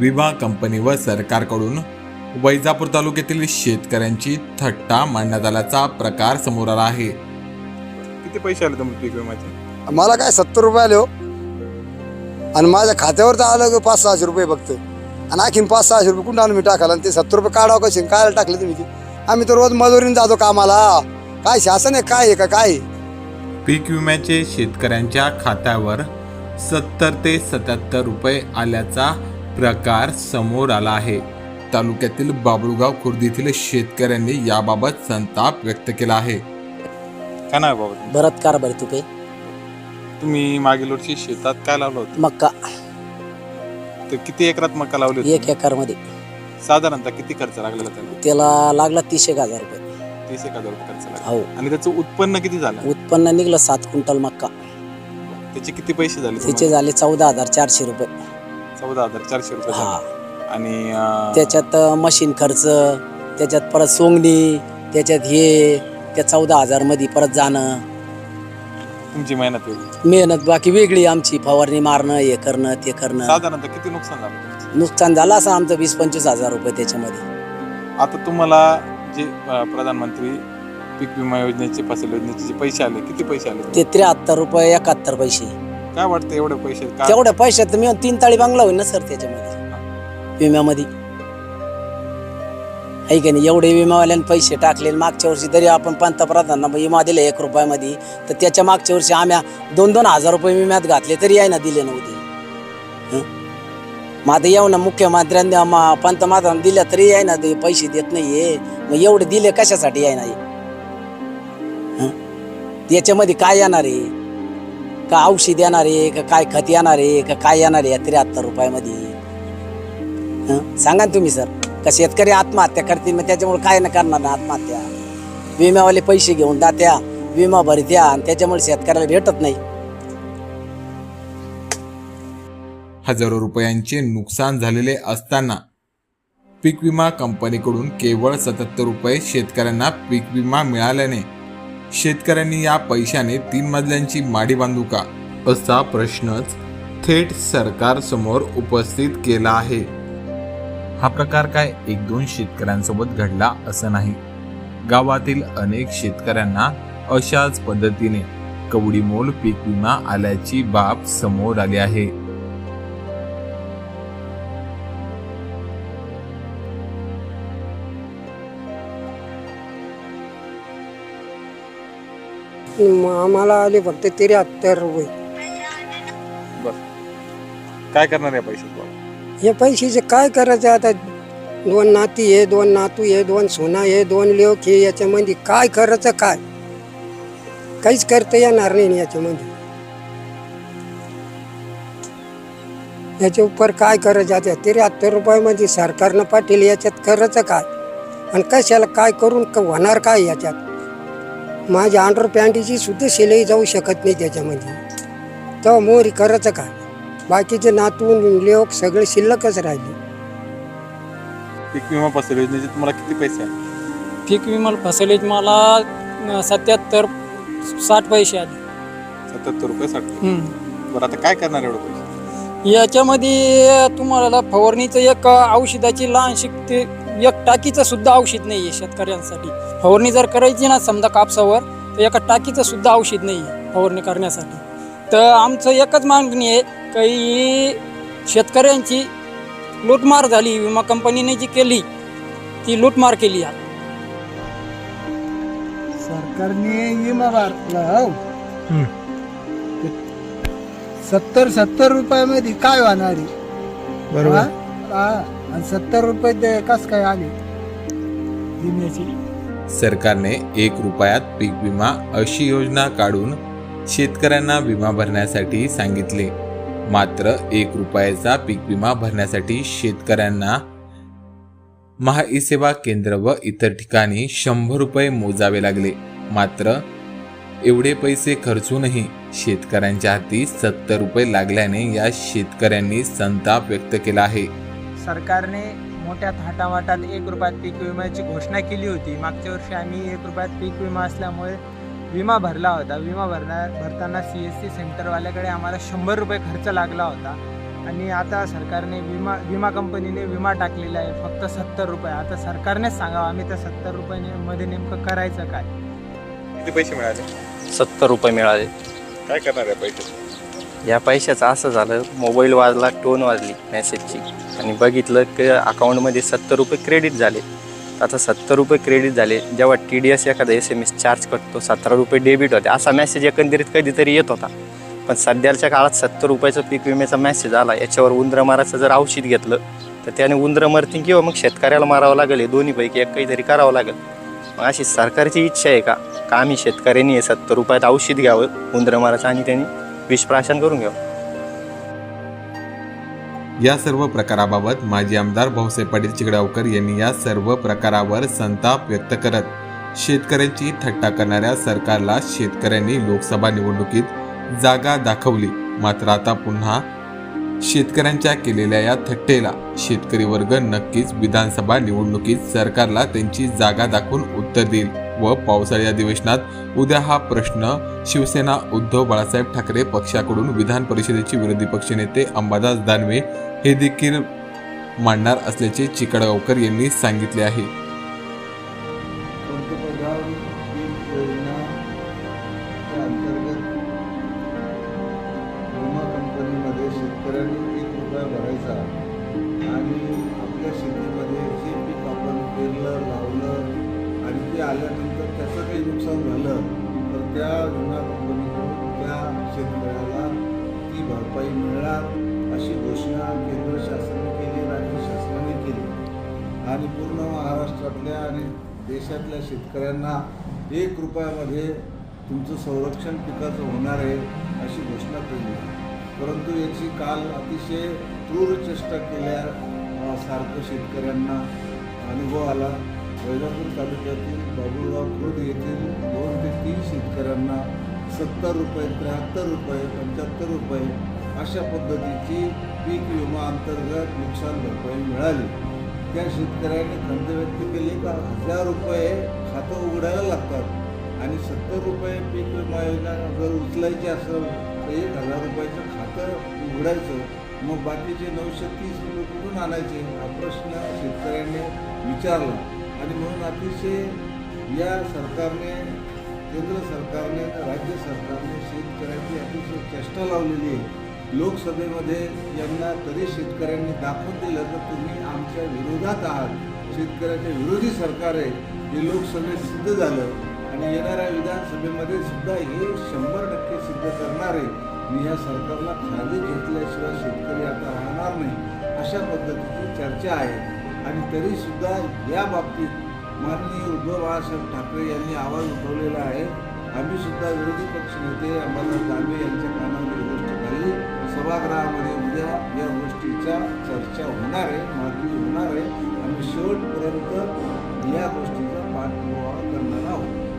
विमा कंपनी व सरकारकडून वैजापूर तालुक्यातील शेतकऱ्यांची थट्टा मांडण्यात आल्याचा प्रकार समोर आला आहे. किती पैसे आले तुम्हाला पीक विम्याचे? मला काय सत्तर रुपये आले हो. आणि माझ्या खात्यावर तर आलं ग पाच सहाशे रुपये फक्त. आणि आणखीन पाच सहाशे रुपये कुठं आणून मी टाकायला? आणि ते सत्तर रुपये काढावं कसे? काय टाकले तुम्ही ते. आम्ही तर रोज मजुरीने जातो कामाला. काय शासन आहे? काय आहे का? काय आहे? पीक विम्याचे शेतकऱ्यांच्या खात्यावर सत्तर ते सत्याहत्तर रुपये आल्याचा प्रकार समोर आला आहे. तालुक्यातील बाबुळगाव खुर्द येथील शेतकऱ्यांनी याबाबत संताप व्यक्त केला आहे. काय नाही बाबा? भरत कारभारी तू काही तुम्ही मागील वर्षी शेतात काय लावलं होतं? मक्का तर किती एकरात मका लावली होती एक एकरमध्ये साधारणतः किती खर्च लागलेला त्याला त्याला लागला तीस एक हजार रुपये. तीस एक हजार रुपये खर्च लागला. हो. आणि त्याचं उत्पन्न किती झालं? उत्पन्न निघलं सात क्विंटल मक्का त्याचे किती पैसे झाले त्याचे तुम्हाला? झाले चौदा हजार चारशे रुपये. चौदा हजार चारशे रुपये हा. झाले. आणि अं, त्याच्यात मशीन खर्च त्याच्यात परत सोंगणी त्याच्यात हे त्या चौदा हजारमध्ये परत जाणं. तुमची मेहनत वेगळी. मेहनत बाकी वेगळी आमची. फवारणी मारणं हे करणं ते करणं. साधारणतः किती नुकसान झालं तुमचं? नुकसान झालं असं आमचं वीस पंचवीस हजार रुपये त्याच्यामध्ये. आता तुम्हाला जे अं, प्रधानमंत्री पीक विमा योजनेचे फसल योजनेचे जे पैसे आले किती पैसे आले? ते त्र्याहत्तर रुपये एकाहत्तर पैसे. काय वाटतं एवढे पैसे? का तेवढ्या पैशात मी तीन ताळी बांगला होईल ना सर त्याच्यामध्ये. विम्यामध्ये. आहे का नाही? एवढे विमावाल्याने पैसे टाकले मागच्या वर्षी तरी आपण पंतप्रधानांना म्हणजे विमा दिला एक रुपयामध्ये तर त्याच्या मागच्या वर्षी आम्ही दोन दोन हजार रुपये विम्यात घातले तरी यायना दिले नव्हते. मग आता येऊ ना मुख्यमंत्र्यांनी पंतप्रधान दिल्या तरी आहे ना ते पैसे देत नाहीये. मग एवढे दिले कशासाठी आहे ना हे? याच्यामध्ये काय येणार आहे? का औषध येणार आहे का काय खत येणार आहे का काय येणार आहे त्र्याहत्तर रुपयामध्ये? हं? सांगा ना तुम्ही सर. का शेतकरी आत्महत्या करतील मग त्याच्यामुळे काय ना करणार ना आत्महत्या? विम्यावाले पैसे घेऊन जात्या विमा भरत्या आणि त्याच्यामुळे शेतकऱ्याला भेटत नाही. हजारो रुपयांचे नुकसान झालेले असताना पीक विमा कंपनीकडून केवळ सत्याहत्तर रुपये शेतकऱ्यांना पीक विमा मिळाल्याने शेतकऱ्यांनी या पैशाने तीन मजल्यांची माडी बांधू का? असा प्रश्नच थेट सरकारसमोर उपस्थित केला आहे. हा प्रकार काय एक दोन शेतकऱ्यांसोबत घडला असं नाही. गावातील अनेक शेतकऱ्यांना अशाच पद्धतीने कवडीमोल पीक विमा आल्याची बाब समोर आली आहे. आम्हाला आले फक्त त्र्याहत्तर रुपये. काय करणार या पैशात बाबा हे पैशाचे काय करायचं आता? दोन नाती आहे दोन नातू आहे दोन सोना आहे दोन लेख आहे याच्यामध्ये काय करायचं काय? काहीच करता येणार नाही याच्यामध्ये. याच्या उपर काय करायचं आता? त्र्याहत्तर रुपयामध्ये सरकारनं पाटील याच्यात करायचं काय? आणि कशाला काय करून क- होणार काय याच्यात? माझ्या अंडर पॅन्टीची सुद्धा शिलाई जाऊ शकत नाही त्याच्यामध्ये. तेव्हा मोरी करायचं काय बाकीचे नातून लोक सगळे शिल्लकच राहिले. पीक विमा फसल योजनेचे तुम्हाला किती पैसे आले पीक विमा फसलेज मला सत्याहत्तर साठ पैसे आले. सत्याहत्तर रुपये साठ. हम्म. बरं आता काय करणार एवढं पैसे? याच्यामध्ये तुम्हाला फवारणीचं एक औषधाची लहानशी ते एक टाकीचं सुद्धा औषध नाही आहे शेतकऱ्यांसाठी. फवारणी जर करायची ना समजा कापसावर तर एका टाकीचं सुद्धा औषध नाही आहे फवारणी करण्यासाठी. तर आमचं एकच मागणी आहे की शेतकऱ्यांची लूटमार झाली विमा कंपनीने जी केली ती लूटमार केली आहे. सरकारने विमा भरला हो. सत्तर सत्तर रुपयामध्ये काय होणार बरोबर. आणि सत्तर रुपये ते कस काय आले? विम्याची? सरकारने एक रुपयात पीक विमा अशी योजना काढून शेतकऱ्यांना विमा भरण्यासाठी सांगितले. मात्र एक रुपयाचा पीक विमा भरण्यासाठी शेतकऱ्यांना महा सेवा केंद्र व इतर ठिकाणी शंभर रुपये मोजावे लागले. मात्र एवढे पैसे खर्चूनही शेतकऱ्यांच्या हाती सत्तर रुपये लागल्याने या शेतकऱ्यांनी संताप व्यक्त केला आहे. सरकारने मोठ्या थाटामाटात एक रुपयात पीक विम्याची घोषणा केली होती. मागच्या वर्षी आम्ही एक रुपयात पीक विमा असल्यामुळे विमा भरला होता. विमा भरण्या भरताना सी एस सी सेंटरवाल्याकडे आम्हाला शंभर रुपये खर्च लागला होता. आणि आता सरकारने विमा विमा कंपनीने विमा टाकलेला आहे फक्त सत्तर रुपये. आता सरकारनेच सांगावं आम्ही त्या सत्तर रुपयाने नेमकं करायचं काय? किती पैसे मिळाले? सत्तर रुपये मिळाले. काय करणार आहे पैसे? या पैशाचं असं झालं मोबाईल वाजला टोन वाजली मेसेजची आणि बघितलं की अकाउंटमध्ये सत्तर रुपये क्रेडिट झाले. आता सत्तर रुपये क्रेडिट झाले जेव्हा टी डी एस एखादा एस एम एस चार्ज करतो सतरा रुपये डेबिट होते. असा मेसेज एकंदरीत कधीतरी येत होता. पण सध्याच्या काळात सत्तर रुपयाचा पीक विम्याचा मेसेज आला. याच्यावर उंदरं मारायचं जर औषध घेतलं तर त्याने उंदरं मरतील किंवा मग शेतकऱ्याला मारावं लागेल. हे दोन्हीपैकी एक काहीतरी करावं लागेल. मग अशी सरकारची इच्छा आहे का? का आम्ही शेतकऱ्यांनी हे सत्तर रुपयात औषध घ्यावं उंदरं मारायचं आणि त्यांनी? विषप्राशन करून घ्यावं या सर्व प्रकाराबाबत माजी आमदार भाऊसाहेब पाटील चिगडावकर यांनी या सर्व प्रकारावर संताप व्यक्त करत शेतकऱ्यांची थट्टा करणाऱ्या सरकारला शेतकऱ्यांनी लोकसभा निवडणुकीत जागा दाखवली. मात्र आता पुन्हा शेतकऱ्यांच्या केलेल्या या थट्टेला शेतकरी वर्ग नक्कीच विधानसभा निवडणुकीत सरकारला त्यांची जागा दाखवून उत्तर देईल. व पावसाळी अधिवेशनात उद्या हा प्रश्न शिवसेना उद्धव बाळासाहेब ठाकरे पक्षाकडून विधान परिषदेचे विरोधी पक्षनेते अंबादास दानवे हे देखील मांडणार असल्याचे चिकडगावकर यांनी सांगितले आहे. कंपनीमध्ये शेतकऱ्यांनी एक रुपया भरायचा आणि आपल्या शेती ते आल्यानंतर त्याचं काही नुकसान झालं तर त्या विमा कंपनीकडून त्या शेतकऱ्याला ती भरपाई मिळणार अशी घोषणा केंद्र शासनाने केली राज्य शासनाने केली. आणि पूर्ण महाराष्ट्रातल्या आणि देशातल्या शेतकऱ्यांना एक रुपयामध्ये तुमचं संरक्षण पिकाचं होणार आहे अशी घोषणा केली. परंतु याची काल अतिशय क्रूर चेष्टा केल्या सारखं शेतकऱ्यांना अनुभव आला. वैजापूर तालुक्यातील बाबुळगाव खुर्द येथील दोन ते तीन शेतकऱ्यांना सत्तर रुपये त्र्याहत्तर रुपये पंच्याहत्तर रुपये अशा पद्धतीची पीक विमा अंतर्गत नुकसान भरपाई मिळाली. त्या शेतकऱ्याने खंत व्यक्त केली का हजार रुपये खातं उघडायला लागतात आणि सत्तर रुपये पीक विमा योजना जर उचलायची असेल तर एक हजार रुपयाचं खातं उघडायचं मग बाकीचे नऊशे तीस रुपये कुठून आणायचे? हा प्रश्न शेतकऱ्यांनी विचारला. आणि म्हणून अतिशय या सरकारने केंद्र सरकारने राज्य सरकारने शेतकऱ्यांची अतिशय चेष्टा लावलेली आहे. लोकसभेमध्ये यांना तरी शेतकऱ्यांनी दाखवून दिलं तर तुम्ही आमच्या विरोधात आहात. शेतकऱ्याच्या विरोधी सरकार आहे. हे लोकसभेत सिद्ध झालं आणि येणाऱ्या विधानसभेमध्ये सुद्धा हे शंभर टक्के सिद्ध करणार आहे. मी या सरकारला खाली घेतल्याशिवाय शेतकरी आता राहणार नाही. अशा पद्धतीची चर्चा आहे. आणि तरीसुद्धा या बाबतीत माननीय उद्धव बाळासाहेब ठाकरे यांनी आवाज उठवलेला आहे. आम्ही सुद्धा विरोधी पक्ष नेते अंबादास दानवे यांच्या कानावर ही गोष्ट घालली सभागृहामध्ये उद्या या गोष्टीचा चर्चा होणार आहे मागणी होणार आहे. आम्ही शेवटपर्यंत या गोष्टीचा पाठपुरावा